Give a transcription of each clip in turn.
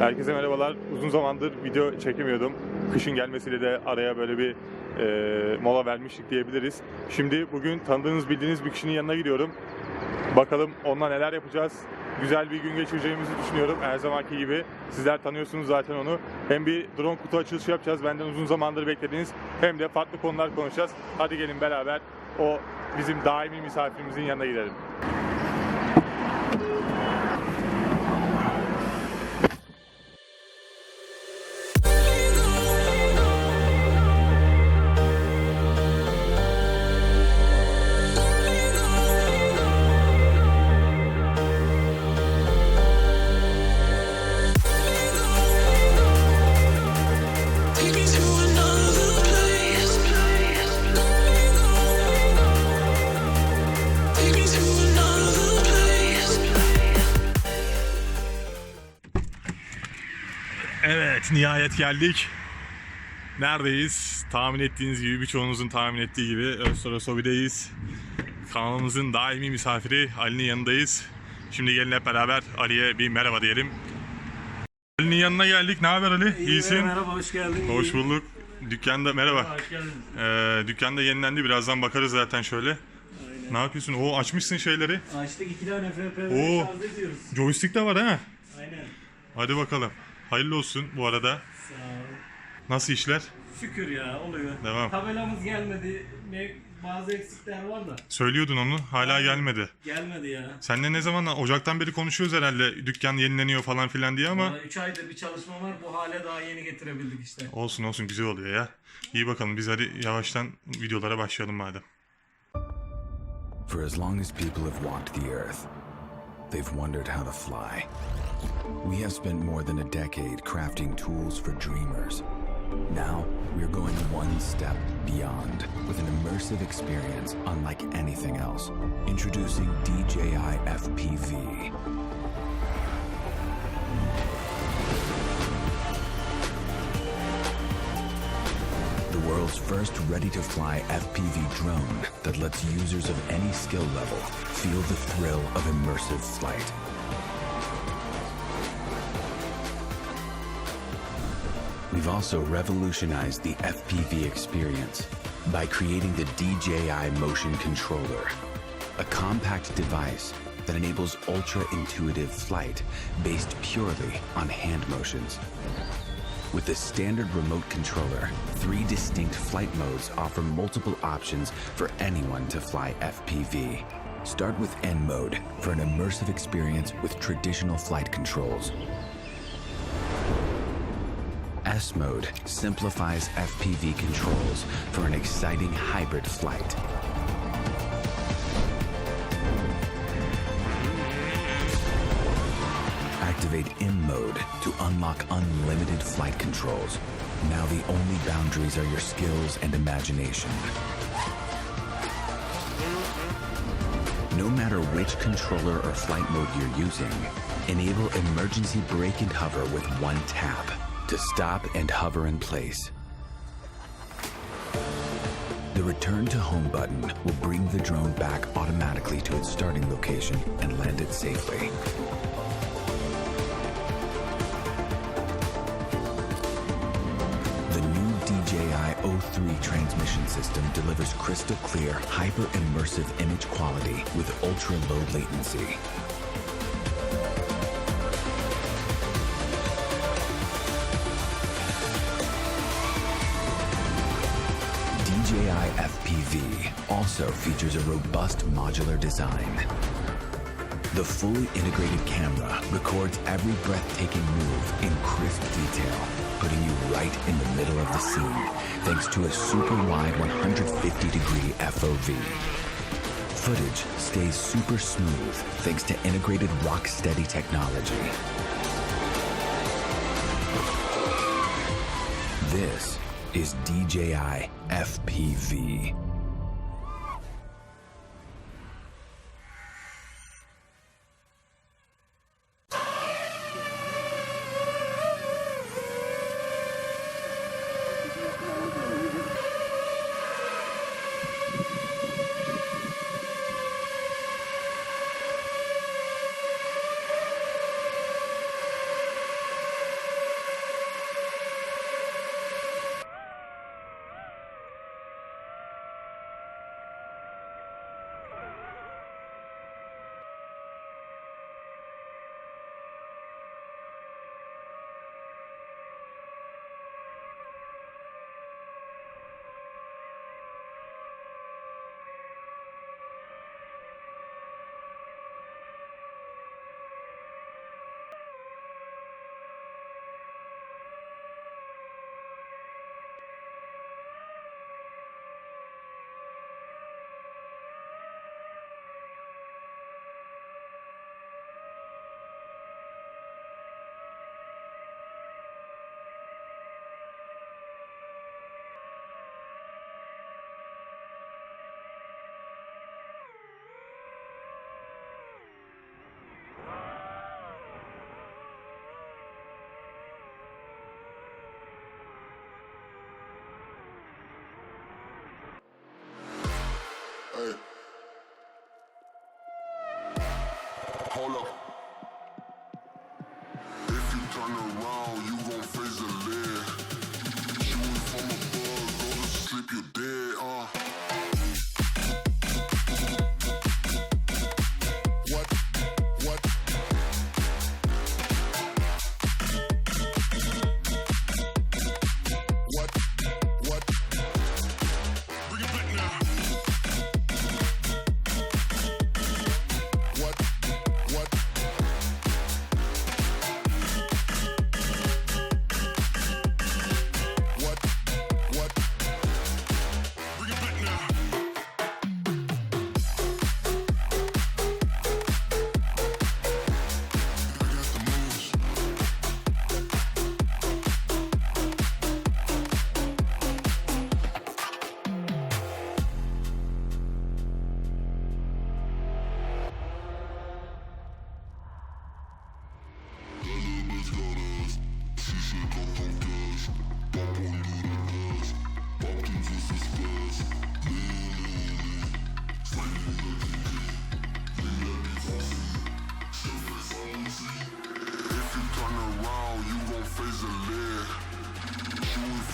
Herkese merhabalar. Uzun zamandır video çekemiyordum. Kışın gelmesiyle de araya böyle bir e, mola vermiştik diyebiliriz. Şimdi bugün tanıdığınız bildiğiniz bir kişinin yanına gidiyorum. Bakalım onunla neler yapacağız. Güzel bir gün geçireceğimizi düşünüyorum. Her zamanki gibi. Sizler tanıyorsunuz zaten onu. Hem bir drone kutu açılışı yapacağız. Benden uzun zamandır beklediğiniz. Hem de farklı konular konuşacağız. Hadi gelin beraber o bizim daimi misafirimizin yanına gidelim. Evet, nihayet geldik. Neredeyiz? Tahmin ettiğiniz gibi, birçoğunuzun tahmin ettiği gibi Öztürk Sobi'deyiz. Kanalımızın daimi misafiri Ali'nin yanındayız. Şimdi gelin hep beraber Ali'ye bir merhaba diyelim. Ali'nin yanına geldik. Ne haber Ali? İyisin? Merhaba, hoş geldin. Hoş İyi. bulduk. Dükkanda merhaba. Hoş geldiniz. Ee, dükkanda yenilendi. Birazdan bakarız zaten şöyle. Aynen. Ne yapıyorsun? Oo açmışsın şeyleri. Açtık iki tane FPV Oo. şarj ediyoruz. Joystick de var ha. Aynen. Hadi bakalım. Hayırlı olsun bu arada. Sağ ol. Nasıl işler? Şükür ya oluyor. Devam. Tabelamız gelmedi. Ne, bazı eksikler var da. Söylüyordun onu. Hala gelmedi. Gelmedi ya. Seninle ne zaman Ocak'tan beri konuşuyoruz herhalde dükkan yenileniyor falan filan diye ama 3 aydır bir çalışma var. Bu hale daha yeni getirebildik işte. olsun olsun güzel oluyor ya. İyi bakalım biz hadi yavaştan videolara başlayalım madem. For as long as people have walked the earth, they've wondered how to fly. We have spent more than a decade crafting tools for dreamers. Now, we're going one step beyond with an immersive experience unlike anything else. Introducing DJI FPV. World's first ready-to-fly FPV drone that lets users of any skill level feel the thrill of immersive flight. We've also revolutionized the FPV experience by creating the DJI Motion Controller, a compact device that enables ultra-intuitive flight based purely on hand motions. With the standard remote controller, three distinct flight modes offer multiple options for anyone to fly FPV. Start with N mode for an immersive experience with traditional flight controls. S mode simplifies FPV controls for an exciting hybrid flight. Activate M mode to unlock unlimited flight controls. Now the only boundaries are your skills and imagination. No matter which controller or flight mode you're using, enable emergency brake and hover with one tap to stop and hover in place. The return to home button will bring the drone back automatically to its starting location and land it safely. The three transmission system delivers crystal clear, hyper immersive image quality with ultra low latency. DJI FPV also features a robust modular design. The fully integrated camera records every breathtaking move in crisp detail putting you right in the middle of the scene thanks to a super wide 150 degree FOV. Footage stays super smooth thanks to integrated rock steady technology. This is DJI FPV.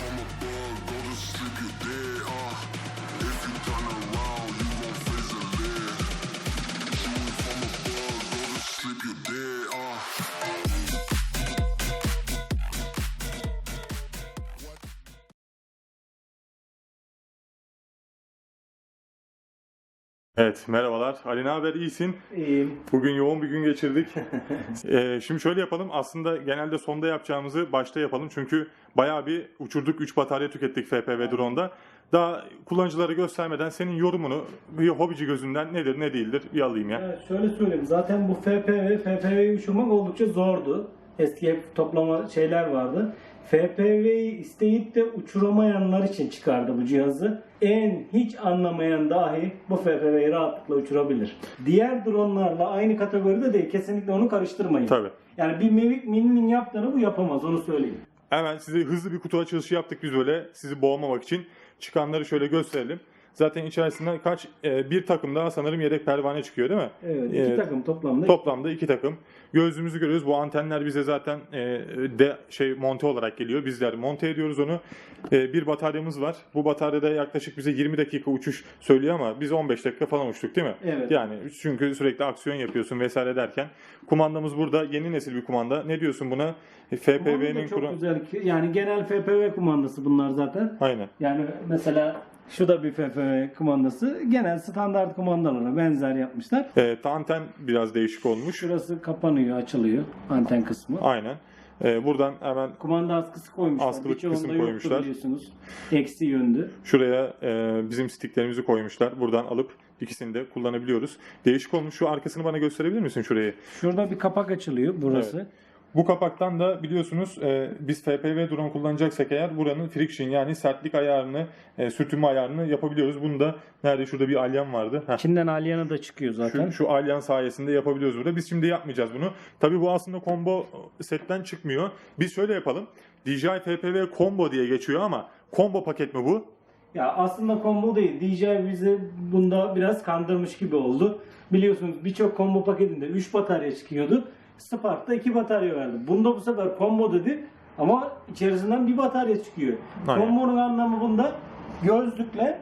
I'm a bug, go to sleep, you're dead, uh If you gonna Evet merhabalar. Ali ne haber? İyisin? İyiyim. Bugün yoğun bir gün geçirdik. Ee, şimdi şöyle yapalım. Aslında genelde sonda yapacağımızı başta yapalım. Çünkü bayağı bir uçurduk. 3 batarya tükettik FPV drone'da. Daha kullanıcılara göstermeden senin yorumunu bir hobici gözünden nedir ne değildir bir alayım ya. Evet, şöyle söyleyeyim. Zaten bu FPV, FPV'yi uçurmak oldukça zordu. Eski hep toplama şeyler vardı. FPV'yi isteyip de uçuramayanlar için çıkardı bu cihazı. En hiç anlamayan dahi bu FPV'yi rahatlıkla uçurabilir. Diğer dronlarla aynı kategoride değil. Kesinlikle onu karıştırmayın. Tabii. Yani bir Mavic Mini'nin yaptığını bu yapamaz onu söyleyeyim. Hemen size hızlı bir kutu açılışı yaptık biz böyle sizi boğmamak için. Çıkanları şöyle gösterelim. Zaten içerisinden kaç e, bir takım daha sanırım yedek pervane çıkıyor değil mi? Evet, iki Evet. takım toplamda. Toplamda iki takım. Gözlüğümüzü görüyoruz. Bu antenler bize zaten e, de şey monte olarak geliyor. Bizler monte ediyoruz onu. E, bir bataryamız var. Bu bataryada yaklaşık bize 20 dakika uçuş söylüyor ama biz 15 dakika falan uçtuk değil mi? Evet. Yani çünkü sürekli aksiyon yapıyorsun vesaire derken. Kumandamız burada yeni nesil bir kumanda. Ne diyorsun buna? E, FPV'nin çok kuran... güzel. Yani genel FPV kumandası bunlar zaten. Aynen. Yani mesela şu da bir FPV kumandası. Genel standart kumandalara benzer yapmışlar. E, anten biraz değişik olmuş. Şurası kapanıyor, açılıyor anten kısmı. Aynen. E, buradan hemen Kumanda askısı koymuşlar. Askılık Birçoğunda kısım koymuşlar. biliyorsunuz. Eksi yönlü. Şuraya e, bizim sticklerimizi koymuşlar. Buradan alıp ikisini de kullanabiliyoruz. Değişik olmuş. Şu arkasını bana gösterebilir misin şurayı? Şurada bir kapak açılıyor burası. Bu kapaktan da biliyorsunuz e, biz FPV drone kullanacaksak eğer buranın friction yani sertlik ayarını, e, sürtünme ayarını yapabiliyoruz. Bunu da nerede şurada bir alyan vardı. Heh. İçinden alyana da çıkıyor zaten. Şu, şu alyan sayesinde yapabiliyoruz burada. Biz şimdi yapmayacağız bunu. Tabii bu aslında combo setten çıkmıyor. Biz şöyle yapalım. DJI FPV combo diye geçiyor ama combo paket mi bu? Ya aslında combo değil. DJI bizi bunda biraz kandırmış gibi oldu. Biliyorsunuz birçok combo paketinde 3 batarya çıkıyordu. Spark'ta 2 batarya verdi. Bunda bu sefer combo dedi ama içerisinden bir batarya çıkıyor. Aynen. Combo'nun anlamı bunda gözlükle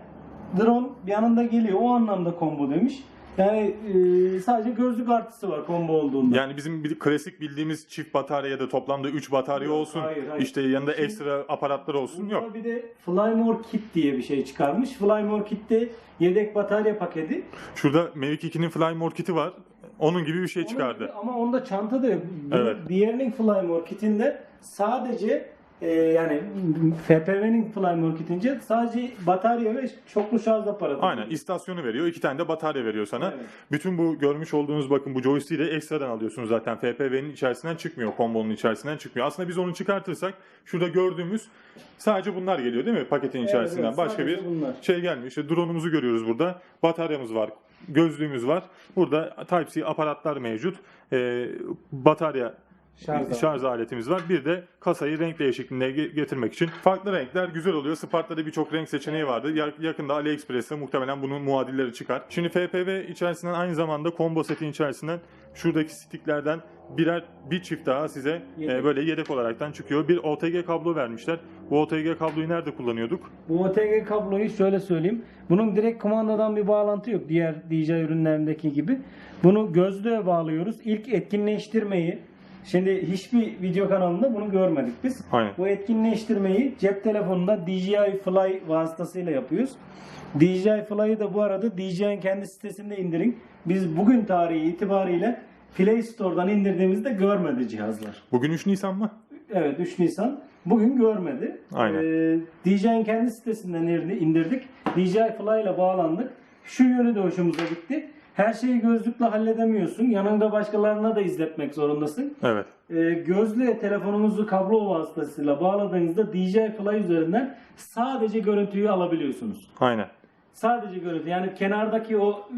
drone yanında geliyor. O anlamda combo demiş. Yani e, sadece gözlük artısı var combo olduğunda. Yani bizim bir klasik bildiğimiz çift batarya ya da toplamda 3 batarya Yok, olsun. hayır, hayır. İşte yanında Şimdi- ekstra aparatlar olsun. Yok. bir de Flymore Kit diye bir şey çıkarmış. Flymore Kit'te yedek batarya paketi. Şurada Mavic 2'nin Flymore kit'i var. Onun gibi bir şey çıkardı. gibi Ama onda çanta da yok. Evet. Diğerinin Flymore kitinde sadece e, yani FPV'nin Flymore kitince sadece batarya ve çoklu şarj aparatı. Aynen istasyonu veriyor. iki tane de batarya veriyor sana. Evet. Bütün bu görmüş olduğunuz bakın bu joystick'i de ekstradan alıyorsunuz zaten. FPV'nin içerisinden çıkmıyor. Kombonun içerisinden çıkmıyor. Aslında biz onu çıkartırsak şurada gördüğümüz sadece bunlar geliyor değil mi paketin Evet, içerisinden. evet, Başka bir bunlar. şey gelmiyor. İşte drone'umuzu görüyoruz burada. Bataryamız var. Gözlüğümüz var. Burada Type-C aparatlar mevcut. Ee, batarya Şarj şarj, aletimiz var. Bir de kasayı renk değişikliğine ge- getirmek için. Farklı renkler güzel oluyor. Spark'ta birçok renk seçeneği vardı. Ya- yakında AliExpress'te muhtemelen bunun muadilleri çıkar. Şimdi FPV içerisinden aynı zamanda combo setin içerisinden şuradaki sticklerden birer bir çift daha size Yedek. e, böyle yedek olaraktan çıkıyor. Bir OTG kablo vermişler. Bu OTG kabloyu nerede kullanıyorduk? Bu OTG kabloyu şöyle söyleyeyim. Bunun direkt kumandadan bir bağlantı yok diğer DJI ürünlerindeki gibi. Bunu gözlüğe bağlıyoruz. İlk etkinleştirmeyi Şimdi hiçbir video kanalında bunu görmedik biz. Aynen. Bu etkinleştirmeyi cep telefonunda DJI Fly vasıtasıyla yapıyoruz. DJI Fly'ı da bu arada DJI'nin kendi sitesinde indirin. Biz bugün tarihi itibariyle Play Store'dan indirdiğimizde görmedi cihazlar. Bugün 3 Nisan mı? Evet 3 Nisan. Bugün görmedi. Aynen. Ee, DJI'nin kendi sitesinden indirdi- indirdik. DJI Fly ile bağlandık. Şu yönü de hoşumuza gitti. Her şeyi gözlükle halledemiyorsun. Yanında başkalarına da izletmek zorundasın. Evet. Ee, gözlüğe telefonunuzu kablo vasıtasıyla bağladığınızda DJI Fly üzerinden sadece görüntüyü alabiliyorsunuz. Aynen. Sadece görüntü. Yani kenardaki o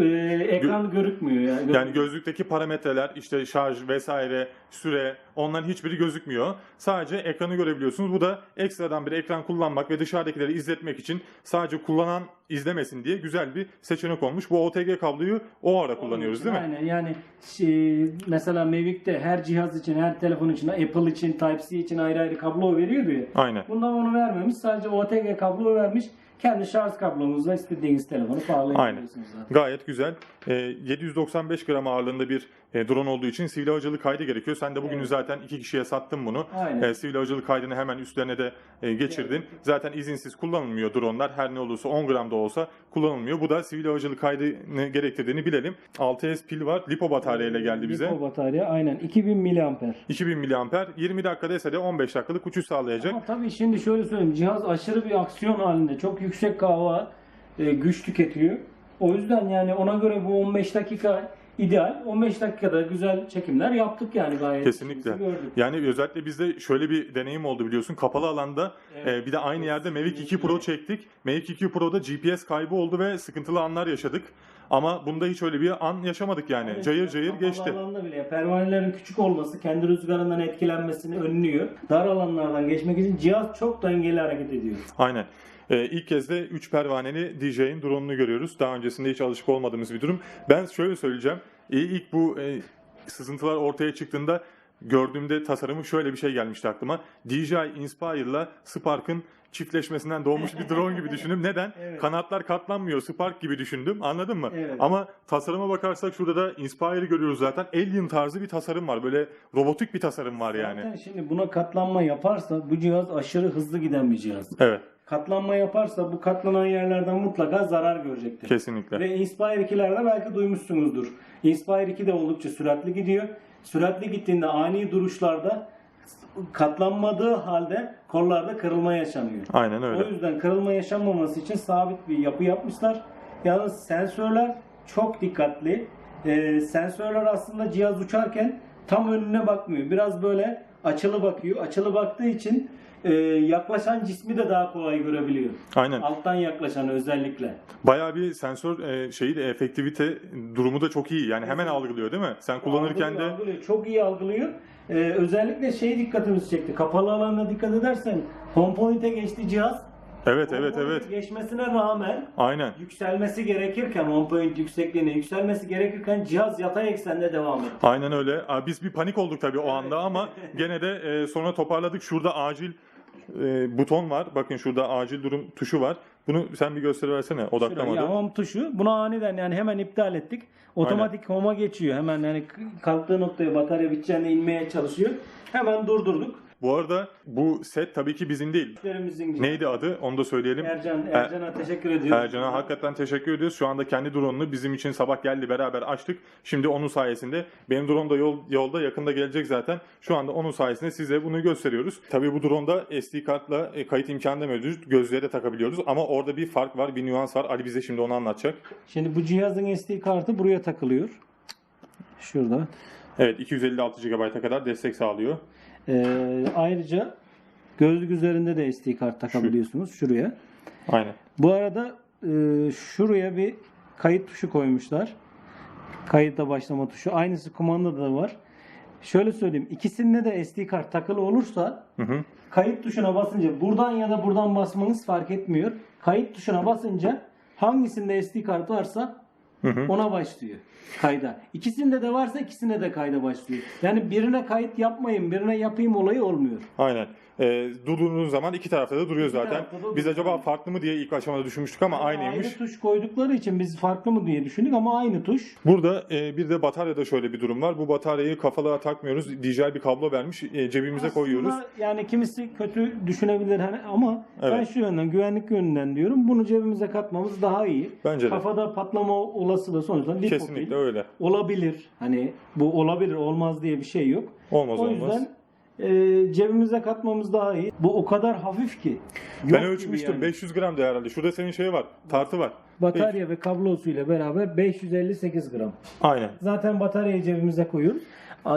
e, ekran görükmüyor. Yani, Yani gözlükteki parametreler işte şarj vesaire süre onların hiçbiri gözükmüyor. Sadece ekranı görebiliyorsunuz. Bu da ekstradan bir ekran kullanmak ve dışarıdakileri izletmek için sadece kullanan izlemesin diye güzel bir seçenek olmuş. Bu OTG kabloyu o ara kullanıyoruz değil mi? Aynen yani şey, mesela Mavic'te her cihaz için, her telefon için, Apple için, Type-C için ayrı ayrı kablo veriyordu ya. Aynen. Bundan onu vermemiş. Sadece OTG kablo vermiş. Kendi şarj kablonuzla istediğiniz telefonu bağlayabiliyorsunuz zaten. Gayet güzel. Ee, 795 gram ağırlığında bir e, drone olduğu için sivil havacılık kaydı gerekiyor. Sen de bugün Evet. zaten iki kişiye sattın bunu. Aynen. E, sivil havacılık kaydını hemen üstlerine de e, geçirdin. Evet. Zaten izinsiz kullanılmıyor dronlar. Her ne olursa 10 gram da olsa kullanılmıyor. Bu da sivil havacılık kaydını gerektirdiğini bilelim. 6S pil var. Lipo batarya ile geldi bize. Lipo batarya aynen 2000 miliamper. 2000 mAh 20 dakika dese de 15 dakikalık uçuş sağlayacak. Ama tabii şimdi şöyle söyleyeyim. Cihaz aşırı bir aksiyon halinde. Çok yüksek kahva e, güç tüketiyor. O yüzden yani ona göre bu 15 dakika ideal. 15 dakikada güzel çekimler yaptık yani gayet. Kesinlikle. Gördük. Yani özellikle bizde şöyle bir deneyim oldu biliyorsun. Kapalı alanda Evet. e, bir de aynı yerde Mavic 2 Pro çektik. Mavic 2 Pro'da GPS kaybı oldu ve sıkıntılı anlar yaşadık. Ama bunda hiç öyle bir an yaşamadık yani. Evet, cayır cayır kapalı geçti. alanda bile pervanelerin küçük olması kendi rüzgarından etkilenmesini önlüyor. Dar alanlardan geçmek için cihaz çok dengeli hareket ediyor. Aynen. Ee, ilk kez de 3 pervaneli DJ'in drone'unu görüyoruz. Daha öncesinde hiç alışık olmadığımız bir durum. Ben şöyle söyleyeceğim. Ee, ilk bu e, sızıntılar ortaya çıktığında gördüğümde tasarımı şöyle bir şey gelmişti aklıma. DJI Inspire'la Spark'ın çiftleşmesinden doğmuş bir drone gibi düşündüm. Neden? Evet. Kanatlar katlanmıyor. Spark gibi düşündüm. Anladın mı? Evet. Ama tasarıma bakarsak şurada da Inspire'ı görüyoruz zaten. Alien tarzı bir tasarım var. Böyle robotik bir tasarım var yani. Zaten şimdi buna katlanma yaparsa bu cihaz aşırı hızlı giden bir cihaz. Evet. Katlanma yaparsa bu katlanan yerlerden mutlaka zarar görecektir. Kesinlikle. Ve Inspire 2'lerde belki duymuşsunuzdur. Inspire 2 de oldukça süratli gidiyor. Süratli gittiğinde ani duruşlarda katlanmadığı halde kollarda kırılma yaşanıyor. Aynen O öyle. yüzden kırılma yaşanmaması için sabit bir yapı yapmışlar. Yalnız sensörler çok dikkatli. Ee, sensörler aslında cihaz uçarken tam önüne bakmıyor. Biraz böyle açılı bakıyor. Açılı baktığı için e, yaklaşan cismi de daha kolay görebiliyor. Aynen. Alttan yaklaşan özellikle. Bayağı bir sensör e, şeyi de efektivite durumu da çok iyi. Yani hemen algılıyor değil mi? Sen kullanırken Algılıyor, de algılıyor. çok iyi algılıyor. Ee, özellikle şey dikkatimizi çekti. Kapalı alana dikkat edersen HomePoint'e geçti cihaz. Evet evet evet. Geçmesine rağmen Aynen. yükselmesi gerekirken on point yüksekliğine yükselmesi gerekirken cihaz yatay eksende devam etti. Aynen öyle. Aa, Biz bir panik olduk tabii o anda ama gene de e, sonra toparladık. Şurada acil e, buton var. Bakın şurada acil durum tuşu var. Bunu sen bir gösteriversene odaklamadı. Ya home tuşu bunu aniden yani hemen iptal ettik. Otomatik home'a geçiyor. Hemen yani kalktığı noktaya batarya biteceğine inmeye çalışıyor. Hemen durdurduk. Bu arada bu set tabii ki bizim değil. Neydi adı? Onu da söyleyelim. Ercan, Ercan'a teşekkür ediyoruz. Ercan'a hakikaten teşekkür ediyoruz. Şu anda kendi drone'unu bizim için sabah geldi beraber açtık. Şimdi onun sayesinde benim drone da yol, yolda yakında gelecek zaten. Şu anda onun sayesinde size bunu gösteriyoruz. Tabii bu drone'da SD kartla e, kayıt imkanı da mevcut. Gözlüğe de takabiliyoruz ama orada bir fark var, bir nüans var. Ali bize şimdi onu anlatacak. Şimdi bu cihazın SD kartı buraya takılıyor. Şurada. Evet 256 GB'a kadar destek sağlıyor. Ee, ayrıca gözlük üzerinde de SD kart takabiliyorsunuz şuraya. Aynen. Bu arada e, şuraya bir kayıt tuşu koymuşlar. Kayıta başlama tuşu. Aynısı kumandada da var. Şöyle söyleyeyim. ikisinde de SD kart takılı olursa Hı hı. kayıt tuşuna basınca buradan ya da buradan basmanız fark etmiyor. Kayıt tuşuna basınca hangisinde SD kart varsa Hı hı. ona başlıyor kayda. İkisinde de varsa ikisine de kayda başlıyor. Yani birine kayıt yapmayın, birine yapayım olayı olmuyor. Aynen. Ee, durduğunuz zaman iki tarafta da duruyor zaten. tarafta da Biz duruyor. acaba farklı mı diye ilk aşamada düşünmüştük ama aynıymış. Aynı tuş koydukları için biz farklı mı diye düşündük ama aynı tuş. Burada e, bir de bataryada şöyle bir durum var. Bu bataryayı kafalığa takmıyoruz. DJI bir kablo vermiş. e, cebimize koyuyoruz. Aslında Yani kimisi kötü düşünebilir hani ama ben Evet. şu yönden güvenlik yönünden diyorum. Bunu cebimize katmamız daha iyi. Bence de. Kafada patlama olasılığı sonuçta lipopil. Kesinlikle öyle. Olabilir. Hani bu olabilir olmaz diye bir şey yok. Olmaz o olmaz. yüzden e, cebimize katmamız daha iyi. Bu o kadar hafif ki. Yok ben ölçmüştüm. yani. 500 gram da herhalde. Şurada senin şey var. Tartı var. Batarya ve kablosuyla beraber 558 gram. Aynen. Zaten bataryayı cebimize koyuyoruz.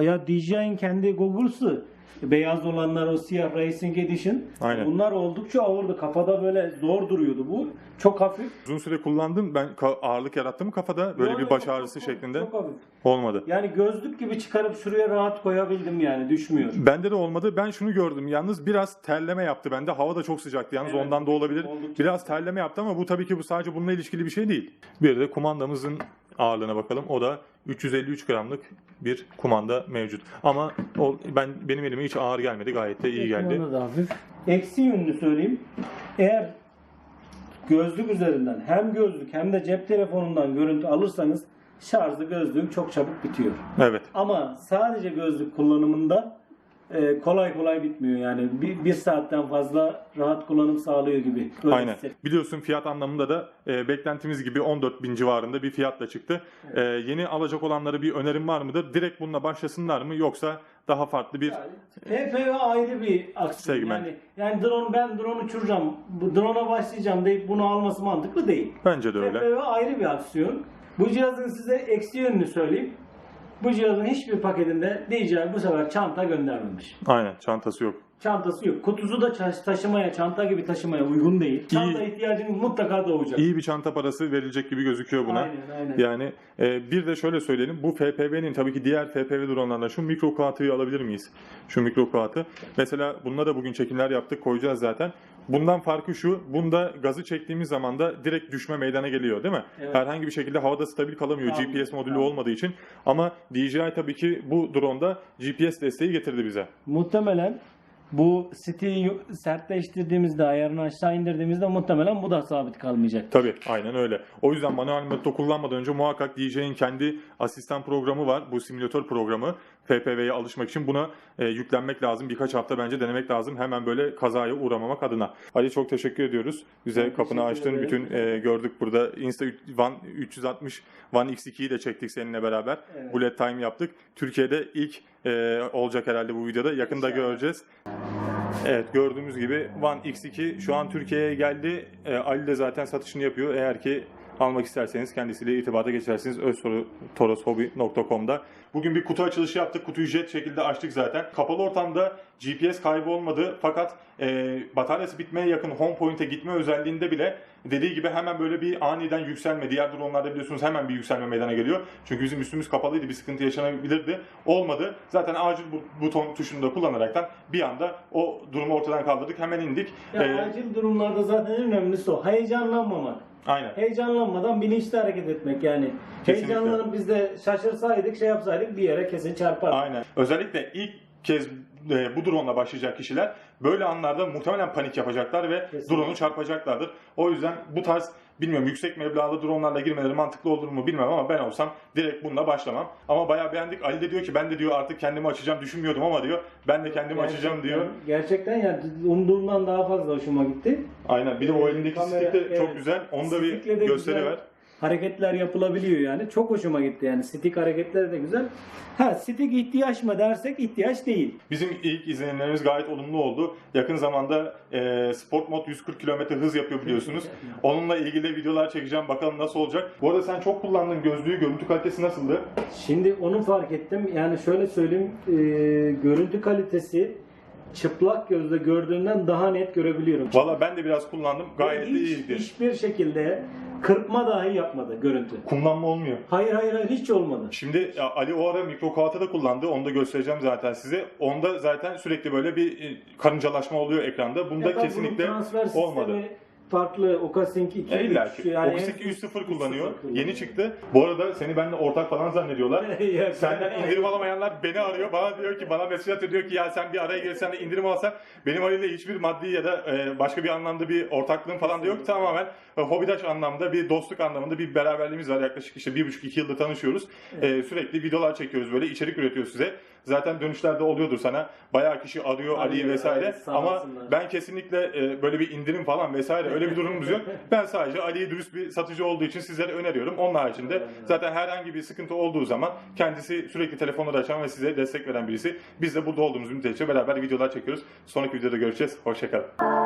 Ya DJI'nin kendi goggle'sı beyaz olanlar o siyah Racing Edition. Aynen. Bunlar oldukça ağırdı. Kafada böyle zor duruyordu bu. Çok hafif. Uzun süre kullandın. Ben ağırlık yarattı mı kafada? Böyle Yok, bir baş ağrısı çok- şeklinde. Çok hafif. Olmadı. Yani gözlük gibi çıkarıp şuraya rahat koyabildim yani düşmüyor. Bende de olmadı. Ben şunu gördüm. Yalnız biraz terleme yaptı bende. Hava da çok sıcaktı. Yalnız Evet. ondan da olabilir. Oldukça. Biraz terleme yaptı ama bu tabii ki bu sadece bununla ilişkili bir şey değil. Bir de kumandamızın ağırlığına bakalım. O da 353 gramlık bir kumanda mevcut. Ama o ben benim elime hiç ağır gelmedi. Gayet de iyi geldi. Kumanda da hafif. Eksi yönünü söyleyeyim. Eğer gözlük üzerinden hem gözlük hem de cep telefonundan görüntü alırsanız şarjlı gözlüğün çok çabuk bitiyor. Evet. Ama sadece gözlük kullanımında e, kolay kolay bitmiyor yani bir, bir saatten fazla rahat kullanım sağlıyor gibi. Öyle Aynen. hisset- Biliyorsun fiyat anlamında da e, beklentimiz gibi 14 bin civarında bir fiyatla çıktı. E, yeni alacak olanlara bir önerim var mıdır? Direkt bununla başlasınlar mı yoksa daha farklı bir Yani ayrı bir aksiyon. Segment. Yani, yani drone ben drone uçuracağım, bu drone'a başlayacağım deyip bunu alması mantıklı değil. bence de öyle. PPV ayrı bir aksiyon. Bu cihazın size eksi yönünü söyleyeyim. Bu cihazın hiçbir paketinde DJI bu sefer çanta göndermemiş. Aynen çantası yok. Çantası yok. Kutusu da taşımaya, çanta gibi taşımaya uygun değil. Çanta ihtiyacınız mutlaka doğacak. İyi bir çanta parası verilecek gibi gözüküyor buna. Aynen, aynen. Yani e, bir de şöyle söyleyelim. Bu FPV'nin tabii ki diğer FPV dronlardan şu mikro kuatıyı alabilir miyiz? Şu mikro kuatı. Mesela bununla da bugün çekimler yaptık. Koyacağız zaten. Bundan farkı şu. Bunda gazı çektiğimiz zaman da direkt düşme meydana geliyor değil mi? Evet. Herhangi bir şekilde havada stabil kalamıyor Tamam, GPS modülü tamam. olmadığı için. Ama DJI tabii ki bu drone'da GPS desteği getirdi bize. Muhtemelen bu siteyi sertleştirdiğimizde, ayarını aşağı indirdiğimizde muhtemelen bu da sabit kalmayacak. Tabii aynen öyle. O yüzden manuel modda kullanmadan önce muhakkak DJ'in kendi asistan programı var. Bu simülatör programı. FPV'ye alışmak için buna e, yüklenmek lazım. Birkaç hafta bence denemek lazım. Hemen böyle kazaya uğramamak adına. Ali çok teşekkür ediyoruz. Bize Ben kapını açtın. ederim. Bütün e, gördük burada. Insta One 360 One X2'yi de çektik seninle beraber. Evet. Bullet time yaptık. Türkiye'de ilk e, olacak herhalde bu videoda. Yakında İnşallah. göreceğiz. Evet gördüğümüz gibi One X2 şu an Türkiye'ye geldi. Ee, Ali de zaten satışını yapıyor. Eğer ki almak isterseniz kendisiyle irtibata geçersiniz öztoroshobi.com'da. Bugün bir kutu açılışı yaptık. Kutuyu jet şekilde açtık zaten. Kapalı ortamda GPS kaybı olmadı. Fakat e, bataryası bitmeye yakın home point'e gitme özelliğinde bile dediği gibi hemen böyle bir aniden yükselme. Diğer dronlarda biliyorsunuz hemen bir yükselme meydana geliyor. Çünkü bizim üstümüz kapalıydı. Bir sıkıntı yaşanabilirdi. Olmadı. Zaten acil bu- buton tuşunu da kullanaraktan bir anda o durumu ortadan kaldırdık. Hemen indik. Ya Ee, acil durumlarda zaten en önemlisi o. Heyecanlanmamak. Aynen. Heyecanlanmadan bilinçli hareket etmek yani. Kesinlikle. Heyecanlanıp biz de şaşırsaydık, şey yapsaydık bir yere kesin çarpar. Aynen. Özellikle ilk kez e, bu drone'la başlayacak kişiler böyle anlarda muhtemelen panik yapacaklar ve Kesinlikle. drone'u çarpacaklardır. O yüzden bu tarz bilmiyorum yüksek meblağlı drone'larla girmeleri mantıklı olur mu bilmem ama ben olsam direkt bununla başlamam. Ama bayağı beğendik. Ali de diyor ki ben de diyor artık kendimi açacağım düşünmüyordum ama diyor ben de kendimi açacağım diyor. Gerçekten yani umduğumdan daha fazla hoşuma gitti. Aynen. Bir de o elindeki Kamera, stick de evet. çok güzel. Onu da bir gösteri ver. Hareketler yapılabiliyor yani. Çok hoşuma gitti yani. Stick hareketleri de güzel. Ha stick ihtiyaç mı dersek ihtiyaç değil. Bizim ilk izlenimlerimiz gayet olumlu oldu. Yakın zamanda e, Sport Mod 140 km hız yapıyor biliyorsunuz. Onunla ilgili videolar çekeceğim. Bakalım nasıl olacak. Bu arada sen çok kullandın gözlüğü. Görüntü kalitesi nasıldı? Şimdi onu fark ettim. Yani şöyle söyleyeyim. e, görüntü kalitesi çıplak gözle gördüğümden daha net görebiliyorum. Valla ben de biraz kullandım. Gayet de Hiç, iyiydi. hiçbir şekilde kırpma dahi yapmadı görüntü. Kumlanma olmuyor. Hayır hayır hayır hiç olmadı. Şimdi ya, Ali o ara mikro da kullandı. Onu da göstereceğim zaten size. Onda zaten sürekli böyle bir e, karıncalaşma oluyor ekranda. Bunda Ya tabii bunun kesinlikle transfer sistemi olmadı. Farklı. Okasync 2, E, İlla 3, ki. yani Office en- 2.3.0 kullanıyor. 3.0 kullanıyor. Yeni çıktı. Bu arada seni benimle ortak falan zannediyorlar. Ya, Senden indirim alamayanlar beni arıyor. Bana diyor ki bana mesaj atıyor diyor ki ya sen bir araya gelsen de indirim alsan benim Ali ile hiçbir maddi ya da e, başka bir anlamda bir ortaklığım falan da yok. Tamamen e, hobidaş anlamda bir dostluk anlamında bir beraberliğimiz var. Yaklaşık işte bir buçuk iki yıldır tanışıyoruz. E, sürekli videolar çekiyoruz böyle içerik üretiyoruz size. Zaten dönüşlerde oluyordur sana. Bayağı kişi arıyor Ali'yi Arıyor, vesaire. evet, Ama olsunlar. ben kesinlikle e, böyle bir indirim falan vesaire öyle bir durumumuz yok. Ben sadece Ali'ye dürüst bir satıcı olduğu için sizlere öneriyorum. Onun haricinde zaten herhangi bir sıkıntı olduğu zaman kendisi sürekli telefonları açan ve size destek veren birisi. Biz de burada olduğumuz müddetçe beraber videolar çekiyoruz. Sonraki videoda görüşeceğiz. Hoşçakalın.